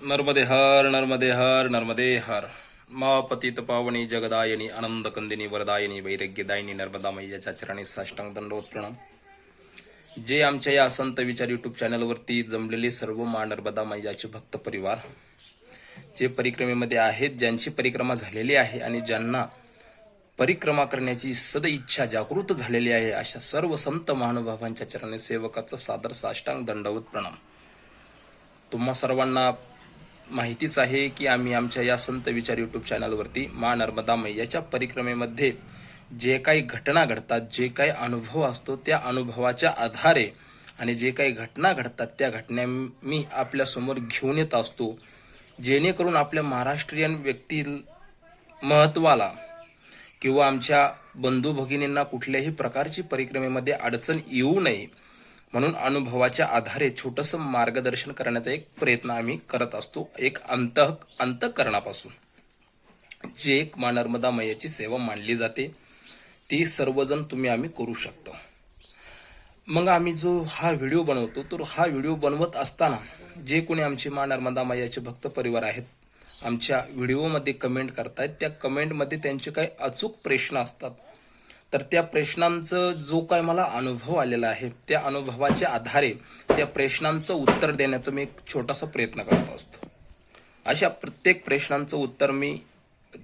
नर्मदे हर नर्मदे हर नर्मदे हर। मा पतित पावनी जगदायनी आनंद कंदिनी वरदायनी वैरग्यदायिनी नर्मदा मैयाच्या चरणी साष्टांग दंडवत प्रणाम। जे आमच्या या संत विचार युट्यूब चॅनलवरती जमलेले सर्व मा नर्मदा मैयाचे भक्त परिवार जे परिक्रमेमध्ये आहेत ज्यांची परिक्रमा झालेली आहे आणि ज्यांना परिक्रमा करण्याची सद इच्छा जागृत झालेली आहे अशा सर्व संत महानुभावांच्या चरणी सेवकाचं सादर साष्टांग दंडवत प्रणाम. तुम्हा सर्वांना माहितीच आहे की आम्ही आमच्या या संत विचार यूट्यूब चॅनलवरती मा नर्मदा मैयाच्या परिक्रमेमध्ये जे काही घटना घडतात जे काही अनुभव असतो त्या अनुभवाच्या आधारे आणि जे काही घटना घडतात त्या घटना मी आपल्यासमोर घेऊन येत असतो. जेणेकरून आपल्या महाराष्ट्रीयन व्यक्ती महत्वाला किंवा आमच्या बंधू भगिनींना कुठल्याही प्रकारची परिक्रमेमध्ये अडचण येऊ नये. म्हणून अनुभवाच्या आधारे छोटंसं मार्गदर्शन करण्याचा एक प्रयत्न आम्ही करत असतो. एक अंत अंतकरणापासून. जे एक मा नर्मदा मैयाची सेवा मानली जाते ती सर्वजण तुम्ही आम्ही करू शकतो. मग आम्ही जो हा व्हिडिओ बनवतो तर हा व्हिडिओ बनवत असताना जे कोणी आमचे मा नर्मदा मैयाचे भक्त परिवार आहेत आमच्या व्हिडिओमध्ये कमेंट करतायत. त्या कमेंटमध्ये त्यांचे काही अचूक प्रश्न असतात. तर त्या प्रश्नांचं जो काय मला अनुभव आलेला आहे त्या अनुभवाच्या आधारे त्या प्रश्नांचं उत्तर देण्याचा मी एक छोटासा प्रयत्न करत असतो. अशा प्रत्येक प्रश्नांचं उत्तर मी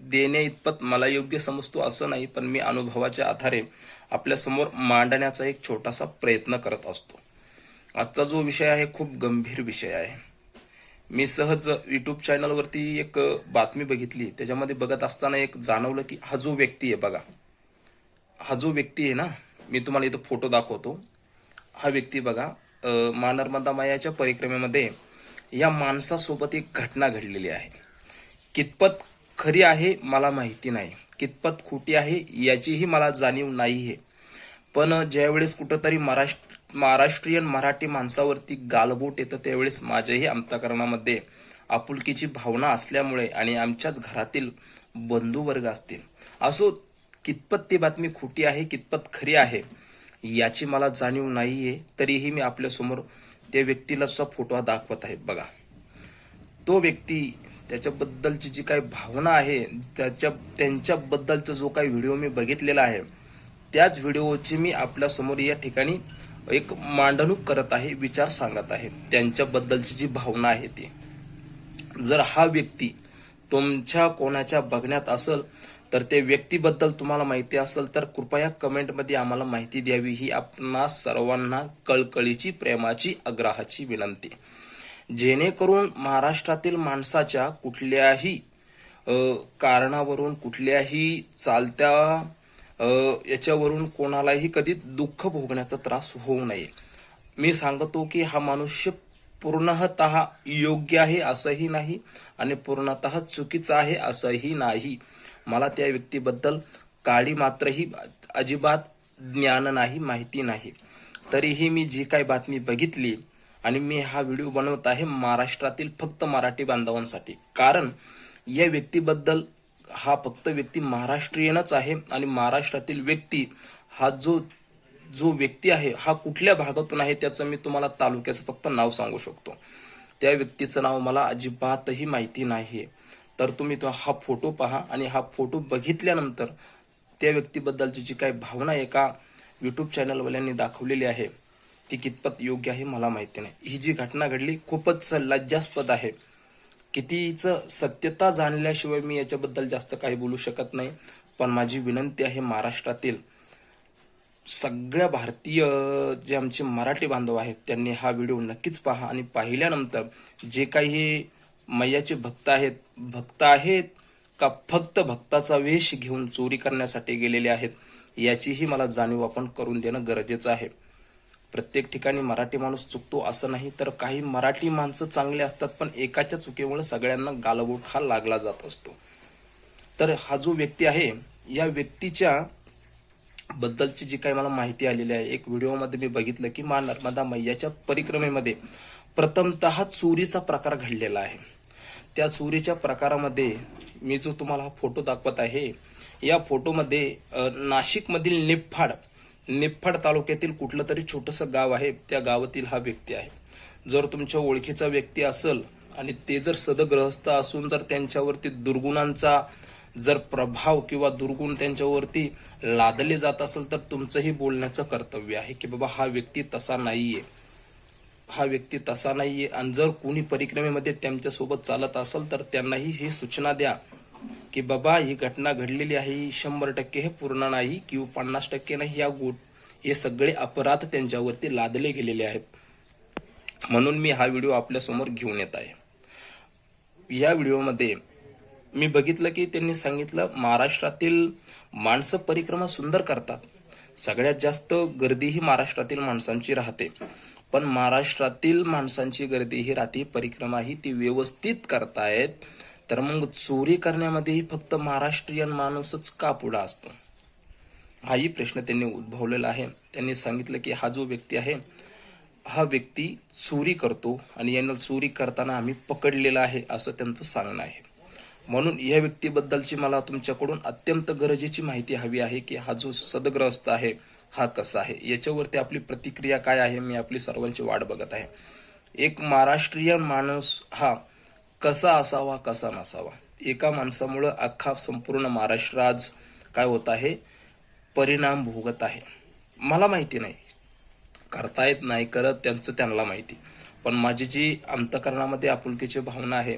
देण्या इतपत मला योग्य समजतो असं नाही पण मी अनुभवाच्या आधारे आपल्यासमोर मांडण्याचा एक छोटासा प्रयत्न करत असतो. आजचा जो विषय आहे खूप गंभीर विषय आहे. मी सहज यूट्यूब चॅनलवरती एक बातमी बघितली त्याच्यामध्ये बघत असताना एक जाणवलं की हा जो व्यक्ती आहे बघा. हा जो व्यक्ती आहे ना मी तुम्हाला इथं फोटो दाखवतो. हा व्यक्ती बघा मा नर्मदा मायाच्या परिक्रमेमध्ये या माणसासोबत एक घटना घडलेली आहे. कितपत खरी आहे मला माहिती नाही. कितपत खोटी आहे याचीही मला जाणीव नाही आहे पण ज्यावेळेस कुठंतरी महाराष्ट्र महाराष्ट्रीयन मराठी माणसावरती गालबोट येतं त्यावेळेस माझ्याही अंतकरणामध्ये आपुलकीची भावना असल्यामुळे आणि आमच्याच घरातील बंधुवर्ग असतील. असो कितपत ती बातमी खोटी आहे कितपत खरी आहे याची मला जाणीव नाही आहे तरीही मी आपल्यासमोर त्या व्यक्तीला फोटो दाखवत आहे. बघा. तो व्यक्ती त्याच्याबद्दलची जी काही भावना आहे त्याच्या त्यांच्याबद्दलचा जो काही व्हिडिओ मी बघितलेला आहे त्याच व्हिडिओची मी आपल्यासमोर या ठिकाणी एक मांडणूक करत आहे विचार सांगत आहे. त्यांच्याबद्दलची जी भावना आहे ती. जर हा व्यक्ती तुमच्या कोणाच्या बघण्यात असेल तर ते व्यक्तीबद्दल तुम्हाला माहिती असेल तर कृपया कमेंटमध्ये आम्हाला माहिती द्यावी. ही आपणा सर्वांना कळकळीची प्रेमाची आग्रहाची विनंती. जेणेकरून महाराष्ट्रातील माणसाच्या कुठल्याही कारणावरून कुठल्याही चालत्या याच्यावरून कोणालाही कधी दुःख भोगण्याचा त्रास होऊ नये. मी सांगतो की हा मनुष्य पूर्णत योग्य आहे असंही नाही आणि पूर्णतः चुकीचा आहे असंही नाही. मला त्या व्यक्तीबद्दल काळी मात्रही अजिबात ज्ञान नाही माहिती नाही. तरीही मी जी काही बातमी बघितली आणि मी हा व्हिडिओ बनवत आहे महाराष्ट्रातील फक्त मराठी बांधवांसाठी. कारण या व्यक्तीबद्दल हा फक्त व्यक्ती महाराष्ट्रीयनच आहे आणि महाराष्ट्रातील व्यक्ती हा जो जो व्यक्ती आहे हा कुठल्या भागातून आहे त्याचं मी तुम्हाला तालुक्याचं फक्त नाव सांगू शकतो. त्या व्यक्तीचं नाव मला अजिबातही माहिती नाही तर तुम्ही तो हा फोटो पहा आणि हा फोटो बघितल्यानंतर त्या व्यक्तीबद्दलची जी काही भावना एका यूट्यूब चॅनलवाल्यांनी दाखवलेली आहे ती कितपत योग्य आहे मला माहिती नाही. ही जी घटना घडली खूपच लज्जास्पद आहे. कितीच सत्यता जाणल्याशिवाय मी याच्याबद्दल जास्त काही बोलू शकत नाही पण माझी विनंती आहे महाराष्ट्रातील सगळ्या भारतीय जे आमचे मराठी बांधव आहेत त्यांनी हा व्हिडिओ नक्कीच पहा आणि पाहिल्यानंतर जे काही मैयाचे भक्त आहेत भक्त आहेत का फक्त भक्ताचा वेश घेऊन चोरी करण्यासाठी गेलेले आहेत याचीही मला जाणीव आपण करून देणं गरजेचं आहे. प्रत्येक ठिकाणी मराठी माणूस चुकतो असं नाही तर काही मराठी माणसं चांगले असतात पण एकाच्या चुकीमुळे सगळ्यांना गालबोट हा लागला जात असतो. तर हा जो व्यक्ती आहे या व्यक्तीच्या बद्दलची जी काही मला माहिती आलेली आहे एक व्हिडिओमध्ये मी बघितलं की मा नर्मदा मैयाच्या परिक्रमेमध्ये प्रथमतः चोरीचा प्रकार घडलेला आहे. त्या सूर्याच्या प्रकारामध्ये मी जो तुम्हाला हा फोटो दाखवत आहे या फोटोमध्ये नाशिकमधील निफाड निफाड तालुक्यातील कुठलं तरी छोटंसं गाव आहे त्या गावातील हा व्यक्ती आहे. जर तुमच्या ओळखीचा व्यक्ती असेल आणि ते जर सदग्रहस्थ असून जर त्यांच्यावरती दुर्गुणांचा जर प्रभाव किंवा दुर्गुण त्यांच्यावरती लादले जात असेल तर तुमचंही बोलण्याचं कर्तव्य आहे की बाबा हा व्यक्ती तसा नाहीये. हा व्यक्ती तसा नाहीये आणि जर कोणी परिक्रमेमध्ये त्यांच्यासोबत चालत असेल तर त्यांनाही ही सूचना द्या की बाबा ही घटना घडलेली आहे शंभर टक्के हे पूर्ण नाही किंवा पन्नास टक्के नाही. या गोट हे सगळे अपराध त्यांच्यावरती लादले गेलेले आहेत. म्हणून मी हा व्हिडिओ आपल्यासमोर घेऊन येत आहे. या व्हिडिओमध्ये मी बघितलं की त्यांनी सांगितलं महाराष्ट्रातील माणसं परिक्रमा सुंदर करतात. सगळ्यात जास्त गर्दी ही महाराष्ट्रातील माणसांची राहते. पण महाराष्ट्रातील माणसांची गर्दी ही रात्री परिक्रमा ही ती व्यवस्थित करतायत तर मग चोरी करण्यामध्येही फक्त महाराष्ट्रीयन माणूसच का पुढा असतो. हाही प्रश्न त्यांनी उद्भवलेला आहे. त्यांनी सांगितलं की हा जो व्यक्ती आहे हा व्यक्ती चोरी करतो आणि यांना चोरी करताना आम्ही पकडलेला आहे असं त्यांचं सांगणं आहे. म्हणून या व्यक्तीबद्दलची मला तुमच्याकडून अत्यंत गरजेची माहिती हवी आहे की हा जो सदग्रस्त आहे हा कसा आहे? याच्यावरती आपली प्रतिक्रिया काय आहे? मी आपली सर्वांची वाट बघत आहे. एक महाराष्ट्रीयन माणूस हा कसा असावा कसा नसावा? एका माणसामुळं अख्खा संपूर्ण महाराष्ट्र आज काय होत आहे? परिणाम भोगत आहे. मला माहिती नाही. करता येत नाही करत त्यांचं त्यांना माहिती. पण माझी जी अंतकरणामध्ये आपुलकीची भावना आहे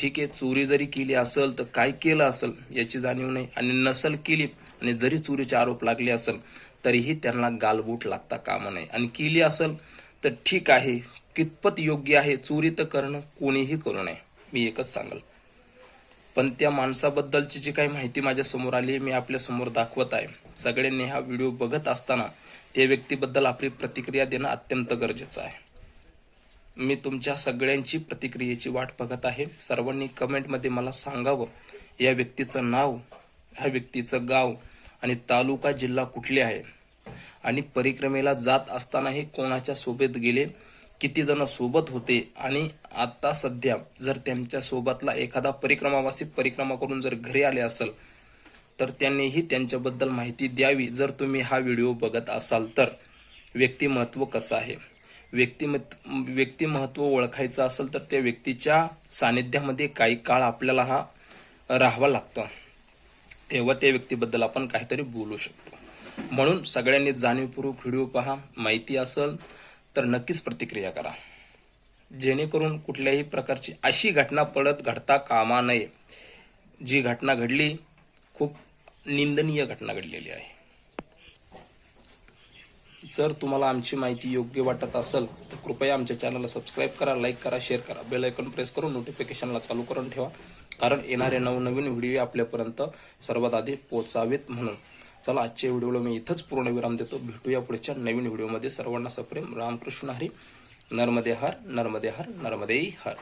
ठीक आहे चोरी जरी केली असेल तर काय केलं असेल याची जाणीव नाही. आणि नसल केली आणि जरी चोरीचे आरोप लागले असेल तरीही त्यांना गालबोट लागता कामा नये. आणि केली असेल तर ठीक आहे. कितपत योग्य आहे चोरी तर करणं कोणीही करू नये. मी एकच सांगल. पण त्या माणसाबद्दलची जी काही माहिती माझ्यासमोर आली मी आपल्यासमोर दाखवत आहे. सगळ्यांनी हा व्हिडिओ बघत असताना त्या व्यक्तीबद्दल आपली प्रतिक्रिया देणं अत्यंत गरजेचं आहे. मी तुमच्या सगळ्यांची प्रतिक्रियेची वाट बघत आहे. सर्वांनी कमेंटमध्ये मला सांगावं या व्यक्तीचं नाव ह्या व्यक्तीचं गाव आणि तालुका जिल्हा कुठले आहे? आणि परिक्रमेला जात असतानाही कोणाच्या सोबत गेले? किती जण सोबत होते? आणि आता सध्या जर त्यांच्या सोबतला एखादा परिक्रमावासी परिक्रमा करून जर घरी आले असेल तर त्यांनीही त्यांच्याबद्दल माहिती द्यावी जर तुम्ही हा व्हिडिओ बघत असाल तर. व्यक्तिमत्व कसं आहे? व्यक्तिमत व्यक्तिमत्व ओळखायचं असेल तर त्या व्यक्तीच्या सानिध्यामध्ये काही काळ आपल्याला हा राहावा लागतं. तेव्हा त्या व्यक्तीबद्दल आपण काहीतरी बोलू शकतो. म्हणून सगळ्यांनी जाणीवपूर्वक व्हिडिओ पहा माहिती असेल तर नक्कीच प्रतिक्रिया करा. जेणेकरून कुठल्याही प्रकारची अशी घटना पडत घडता कामा नये. जी घटना घडली खूप निंदनीय घटना घडलेली आहे. जर तुम्हाला आमची माहिती योग्य वाटत असेल तर कृपया आमच्या चॅनलला सबस्क्राईब करा लाईक करा शेअर करा. बेल आयकॉन प्रेस करून नोटिफिकेशनला चालू करून ठेवा. कारण येणारे नवनवीन व्हिडिओ आपल्यापर्यंत सर्वात आधी पोहोचावेत म्हणून. चला आजच्या व्हिडिओला मी इथंच पूर्ण विराम देतो. भेटूया पुढच्या नवीन व्हिडिओमध्ये सर्वांना सप्रेम. रामकृष्ण हरी. नर्मदे हर नर्मदे हर नर्मदे हर.